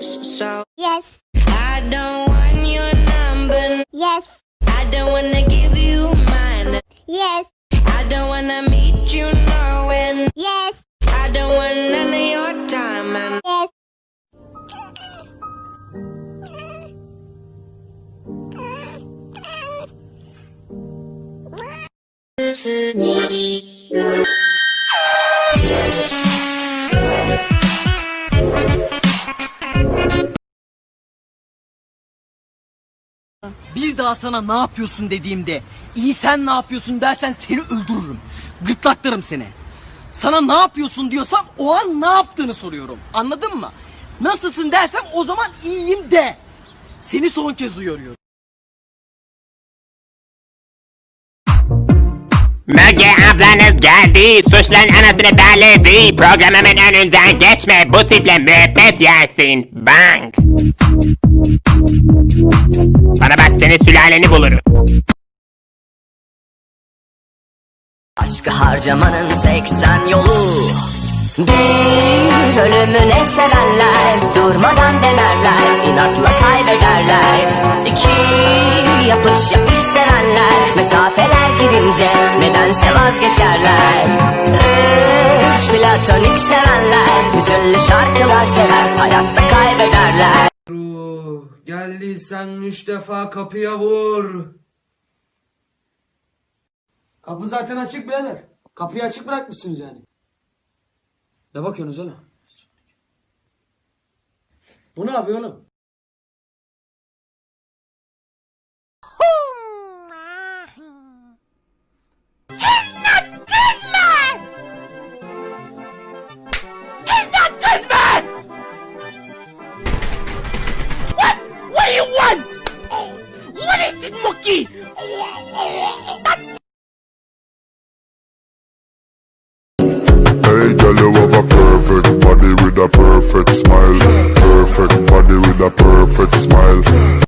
So Yes. I don't want your number. Yes. I don't wanna give you mine. Yes. I don't wanna meet you nowhere. Yes. I don't want none of your time. And Yes. Bir daha sana ne yapıyorsun dediğimde iyi sen ne yapıyorsun dersen seni öldürürüm. Gırtlaklarım seni. Sana ne yapıyorsun diyorsam o an ne yaptığını soruyorum. Anladın mı? Nasılsın dersem o zaman iyiyim de. Seni son kez uyarıyorum. Müge ablanız geldi. Suçların anasını belledi. Programımın önünden geçme. Bu tiple müebbet yersin. Bang. Bana bak seni sülaleni bulurum. Aşkı harcamanın 80 yolu. Bir ölümüne sevenler Durmadan denerler. İnatla kaybederler. İki yapış yapış sevenler. Mesafeler girince Nedense vazgeçerler. Üç platonik sevenler. Hüzünlü şarkılar sever Hayatta kaybederler geldiysen üç defa kapıya vur. Kapı zaten açık birader. Kapıyı açık bırakmışsınız yani. Ne bakıyorsunuz oğlum? Bu ne yapıyor oğlum? Perfect body with a perfect smile. Perfect body with a perfect smile.